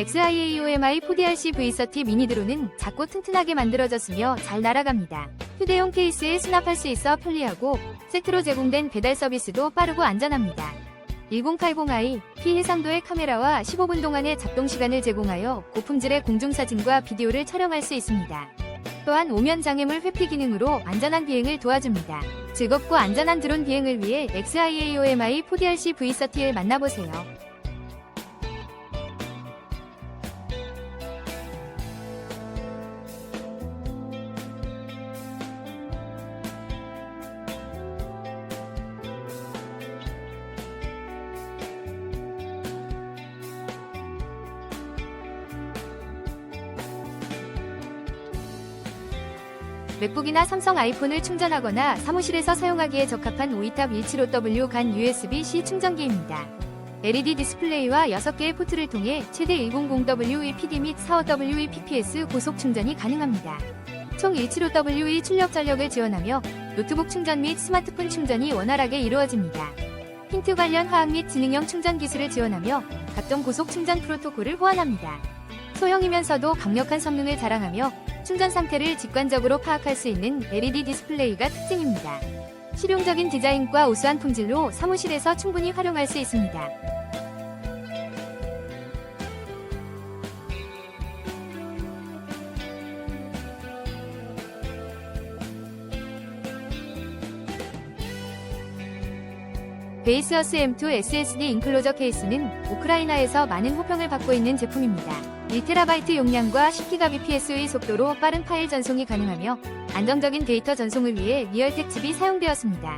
XIAOMI 4DRC V30 미니 드론은 작고 튼튼하게 만들어졌으며 잘 날아갑니다. 휴대용 케이스에 수납할 수 있어 편리하고 세트로 제공된 배달 서비스도 빠르고 안전합니다. 1080i 피 해상도의 카메라와 15분 동안의 작동 시간을 제공하여 고품질의 공중사진과 비디오를 촬영할 수 있습니다. 또한 오면 장애물 회피 기능으로 안전한 비행을 도와줍니다. 즐겁고 안전한 드론 비행을 위해 XIAOMI 4DRC V30를 만나보세요. 맥북이나 삼성 아이폰을 충전하거나 사무실에서 사용하기에 적합한 오이탑 175W 간 USB-C 충전기입니다. LED 디스플레이와 6개의 포트를 통해 최대 100WE PD 및 45WE PPS 고속 충전이 가능합니다. 총 175WE 출력 전력을 지원하며 노트북 충전 및 스마트폰 충전이 원활하게 이루어집니다. 힌트 관련 화학 및 지능형 충전 기술을 지원하며 각종 고속 충전 프로토콜을 호환합니다. 소형이면서도 강력한 성능을 자랑하며 충전 상태를 직관적으로 파악할 수 있는 LED 디스플레이가 특징입니다. 실용적인 디자인과 우수한 품질로 사무실에서 충분히 활용할 수 있습니다. 베이스어스 M2 SSD 인클로저 케이스는 우크라이나에서 많은 호평을 받고 있는 제품입니다. 1TB 용량과 10Gbps의 속도로 빠른 파일 전송이 가능하며 안정적인 데이터 전송을 위해 리얼텍 칩이 사용되었습니다.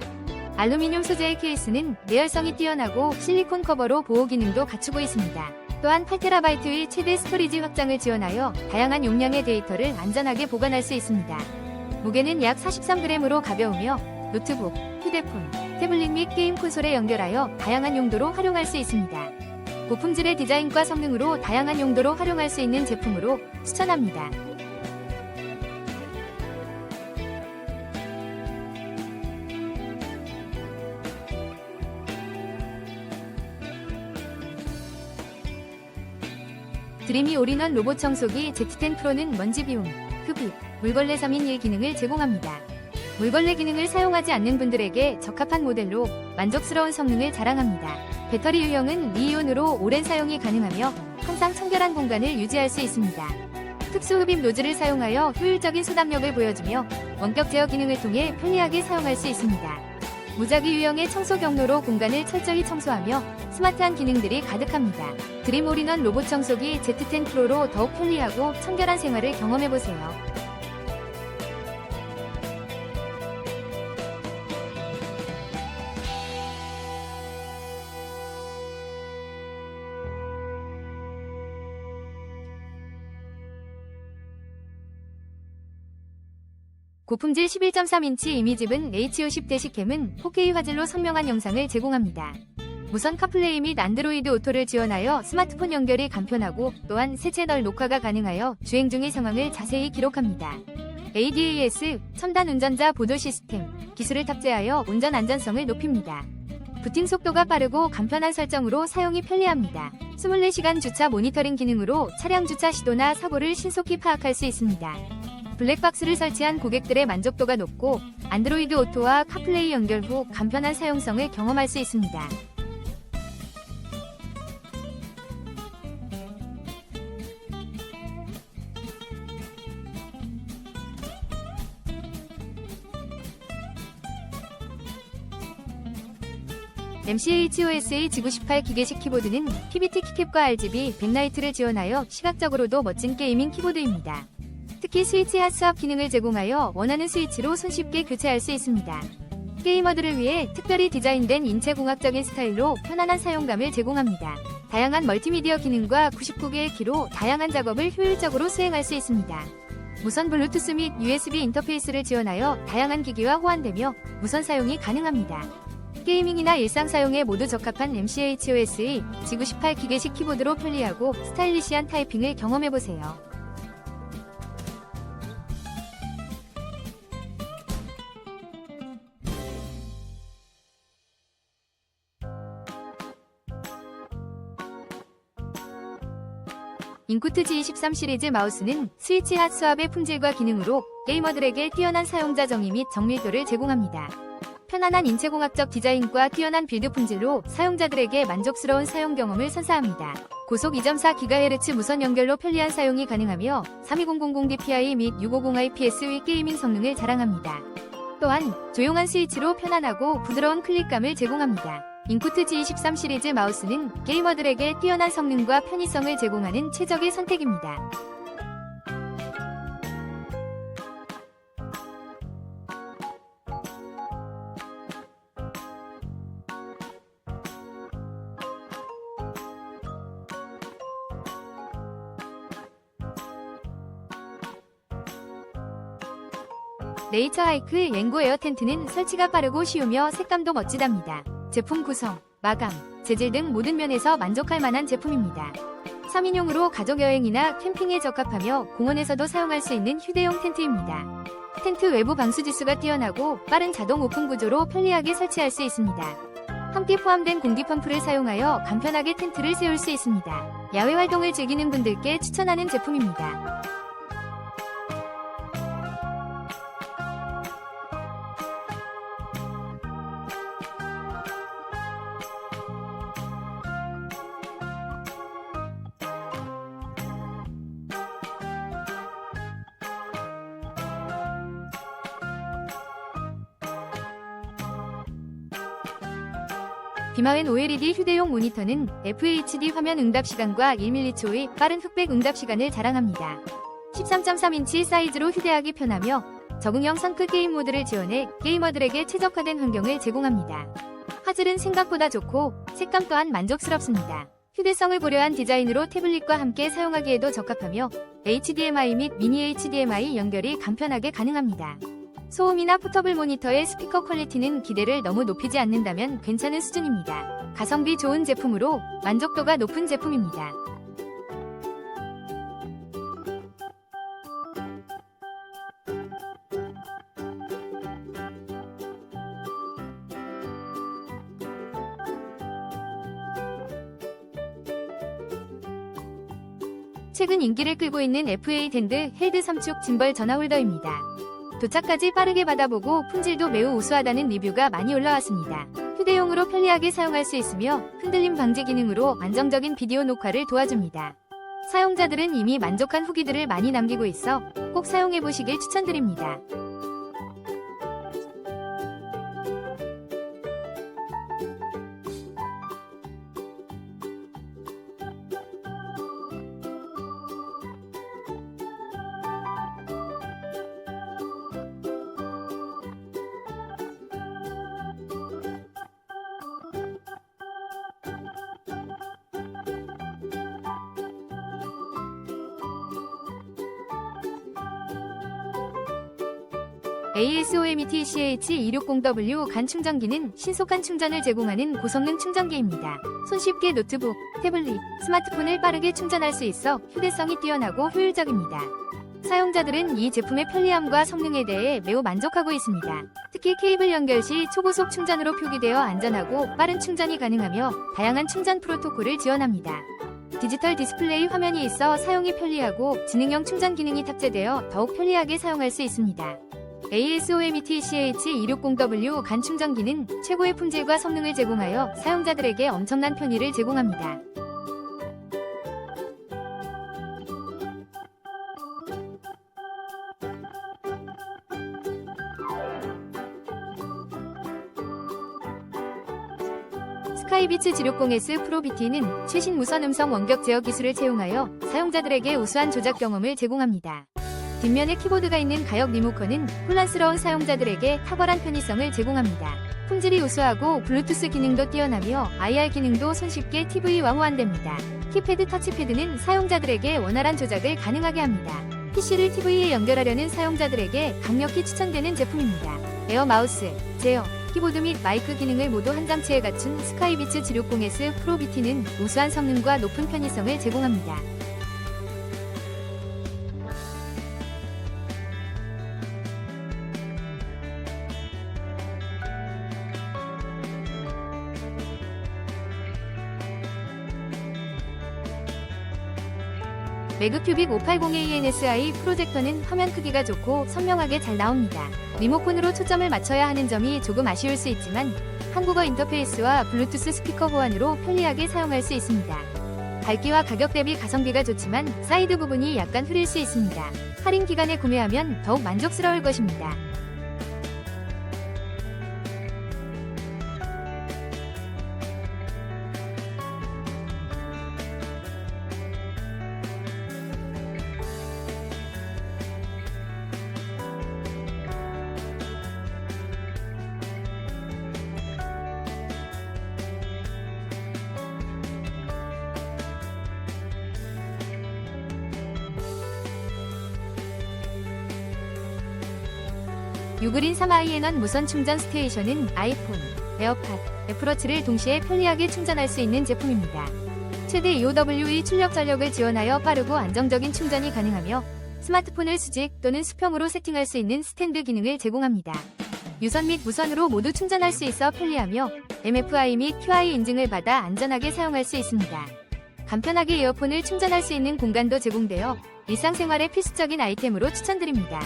알루미늄 소재의 케이스는 내열성이 뛰어나고 실리콘 커버로 보호 기능도 갖추고 있습니다. 또한 8TB의 최대 스토리지 확장을 지원하여 다양한 용량의 데이터를 안전하게 보관할 수 있습니다. 무게는 약 43g으로 가벼우며 노트북, 휴대폰, 태블릿 및 게임 콘솔에 연결하여 다양한 용도로 활용할 수 있습니다. 고품질의 디자인과 성능으로 다양한 용도로 활용할 수 있는 제품으로 추천합니다. 드림이 올인원 로봇 청소기 Z10 프로는 먼지 비움, 흡입, 물걸레 3인 1 기능을 제공합니다. 물걸레 기능을 사용하지 않는 분들에게 적합한 모델로 만족스러운 성능을 자랑합니다. 배터리 유형은 리이온으로 오랜 사용이 가능하며 항상 청결한 공간을 유지할 수 있습니다. 특수 흡입 노즐을 사용하여 효율적인 소담력을 보여주며 원격 제어 기능을 통해 편리하게 사용할 수 있습니다. 무작위 유형의 청소 경로로 공간을 철저히 청소하며 스마트한 기능들이 가득합니다. 드림 올인원 로봇 청소기 Z10 프로로 더욱 편리하고 청결한 생활을 경험해보세요. 고품질 11.3인치 이미집은 H50 대시캠은 4K 화질로 선명한 영상을 제공합니다. 무선 카플레이 및 안드로이드 오토를 지원하여 스마트폰 연결이 간편하고 또한 새 채널 녹화가 가능하여 주행 중의 상황을 자세히 기록합니다. ADAS 첨단 운전자 보도 시스템 기술을 탑재하여 운전 안전성을 높입니다. 부팅 속도가 빠르고 간편한 설정으로 사용이 편리합니다. 24시간 주차 모니터링 기능으로 차량 주차 시도나 사고를 신속히 파악할 수 있습니다. 블랙박스를 설치한 고객들의 만족도가 높고 안드로이드 오토와 카플레이 연결 후 간편한 사용성을 경험할 수 있습니다. MCHOS의 G98 기계식 키보드는 PBT 키캡과 RGB, 백라이트를 지원하여 시각적으로도 멋진 게이밍 키보드입니다. 특히 스위치 핫스왑 기능을 제공하여 원하는 스위치로 손쉽게 교체할 수 있습니다. 게이머들을 위해 특별히 디자인된 인체공학적인 스타일로 편안한 사용감을 제공합니다. 다양한 멀티미디어 기능과 99개의 키로 다양한 작업을 효율적으로 수행할 수 있습니다. 무선 블루투스 및 USB 인터페이스를 지원하여 다양한 기기와 호환되며 무선 사용이 가능합니다. 게이밍이나 일상 사용에 모두 적합한 MCHOS의 G98 기계식 키보드로 편리하고 스타일리시한 타이핑을 경험해보세요. 인쿠트 G23 시리즈 마우스는 스위치 핫 수압의 품질과 기능으로 게이머들에게 뛰어난 사용자 정의 및 정밀도를 제공합니다. 편안한 인체공학적 디자인과 뛰어난 빌드 품질로 사용자들에게 만족스러운 사용 경험을 선사합니다. 고속 2.4GHz 무선 연결로 편리한 사용이 가능하며 32000dpi 및 650IPS의 게이밍 성능을 자랑합니다. 또한 조용한 스위치로 편안하고 부드러운 클릭감을 제공합니다. 인쿠트 G23 시리즈 마우스는 게이머들에게 뛰어난 성능과 편의성을 제공하는 최적의 선택입니다. 네이처 하이크 옌고 에어 텐트는 설치가 빠르고 쉬우며 색감도 멋지답니다. 제품 구성, 마감, 재질 등 모든 면에서 만족할 만한 제품입니다. 3인용으로 가족 여행이나 캠핑에 적합하며 공원에서도 사용할 수 있는 휴대용 텐트입니다. 텐트 외부 방수 지수가 뛰어나고 빠른 자동 오픈 구조로 편리하게 설치할 수 있습니다. 함께 포함된 공기 펌프를 사용하여 간편하게 텐트를 세울 수 있습니다. 야외 활동을 즐기는 분들께 추천하는 제품입니다. 비마웬 OLED 휴대용 모니터는 FHD 화면 응답 시간과 1mH의 빠른 흑백 응답 시간을 자랑합니다. 13.3인치 사이즈로 휴대하기 편하며 적응형 성크 게임 모드를 지원해 게이머들에게 최적화된 환경을 제공합니다. 화질은 생각보다 좋고 색감 또한 만족스럽습니다. 휴대성을 고려한 디자인으로 태블릿과 함께 사용하기에도 적합하며 HDMI 및 미니 HDMI 연결이 간편하게 가능합니다. 소음이나 포터블 모니터의 스피커 퀄리티는 기대를 너무 높이지 않는다면 괜찮은 수준입니다. 가성비 좋은 제품으로 만족도가 높은 제품입니다. 최근 인기를 끌고 있는 FA 댄드 헬드 3축 짐벌 전화 홀더입니다. 도착까지 빠르게 받아보고 품질도 매우 우수하다는 리뷰가 많이 올라왔습니다. 휴대용으로 편리하게 사용할 수 있으며 흔들림 방지 기능으로 안정적인 비디오 녹화를 도와줍니다. 사용자들은 이미 만족한 후기들을 많이 남기고 있어 꼭 사용해보시길 추천드립니다. ASOMET CH260W 간 충전기는 신속한 충전을 제공하는 고성능 충전기입니다. 손쉽게 노트북, 태블릿, 스마트폰을 빠르게 충전할 수 있어 휴대성이 뛰어나고 효율적입니다. 사용자들은 이 제품의 편리함과 성능에 대해 매우 만족하고 있습니다. 특히 케이블 연결 시 초고속 충전으로 표기되어 안전하고 빠른 충전이 가능하며 다양한 충전 프로토콜을 지원합니다. 디지털 디스플레이 화면이 있어 사용이 편리하고 지능형 충전 기능이 탑재되어 더욱 편리하게 사용할 수 있습니다. ASOMET CH260W 간 충전기는 최고의 품질과 성능을 제공하여 사용자들에게 엄청난 편의를 제공합니다. 스카이비츠 지력공 S 프로 BT는 최신 무선 음성 원격 제어 기술을 채용하여 사용자들에게 우수한 조작 경험을 제공합니다. 뒷면에 키보드가 있는 가역 리모컨은 혼란스러운 사용자들에게 탁월한 편의성을 제공합니다. 품질이 우수하고 블루투스 기능도 뛰어나며 IR 기능도 손쉽게 TV와 호환됩니다. 키패드 터치패드는 사용자들에게 원활한 조작을 가능하게 합니다. PC를 TV에 연결하려는 사용자들에게 강력히 추천되는 제품입니다. 에어 마우스, 제어, 키보드 및 마이크 기능을 모두 한 장치에 갖춘 스카이비츠 지력공 S 프로 BT는 우수한 성능과 높은 편의성을 제공합니다. 매그큐빅 580ANSI 프로젝터는 화면 크기가 좋고 선명하게 잘 나옵니다. 리모컨으로 초점을 맞춰야 하는 점이 조금 아쉬울 수 있지만 한국어 인터페이스와 블루투스 스피커 호환으로 편리하게 사용할 수 있습니다. 밝기와 가격 대비 가성비가 좋지만 사이드 부분이 약간 흐릴 수 있습니다. 할인 기간에 구매하면 더욱 만족스러울 것입니다. 유그린 3iN1 무선 충전 스테이션은 아이폰, 에어팟, 애플워치를 동시에 편리하게 충전할 수 있는 제품입니다. 최대 2OW의 출력 전력을 지원하여 빠르고 안정적인 충전이 가능하며 스마트폰을 수직 또는 수평으로 세팅할 수 있는 스탠드 기능을 제공합니다. 유선 및 무선으로 모두 충전할 수 있어 편리하며 MFI 및 QI 인증을 받아 안전하게 사용할 수 있습니다. 간편하게 이어폰을 충전할 수 있는 공간도 제공되어 일상생활에 필수적인 아이템으로 추천드립니다.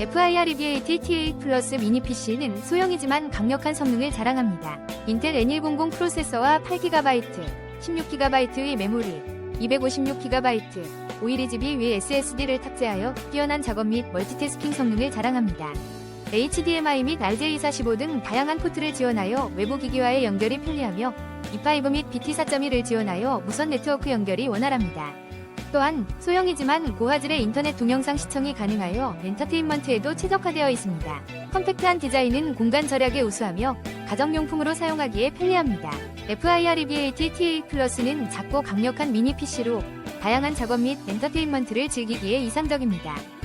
FIR EVA-T T8 플러스 미니 PC는 소형이지만 강력한 성능을 자랑합니다. 인텔 N100 프로세서와 8GB, 16GB의 메모리, 256GB, 512GB 위 SSD를 탑재하여 뛰어난 작업 및 멀티태스킹 성능을 자랑합니다. HDMI 및 RJ245 등 다양한 포트를 지원하여 외부 기기와의 연결이 편리하며 E5 및 BT4.1을 지원하여 무선 네트워크 연결이 원활합니다. 또한 소형이지만 고화질의 인터넷 동영상 시청이 가능하여 엔터테인먼트에도 최적화되어 있습니다. 컴팩트한 디자인은 공간 절약에 우수하며 가정용품으로 사용하기에 편리합니다. FIR EVA-T T8 플러스는 작고 강력한 미니 PC로 다양한 작업 및 엔터테인먼트를 즐기기에 이상적입니다.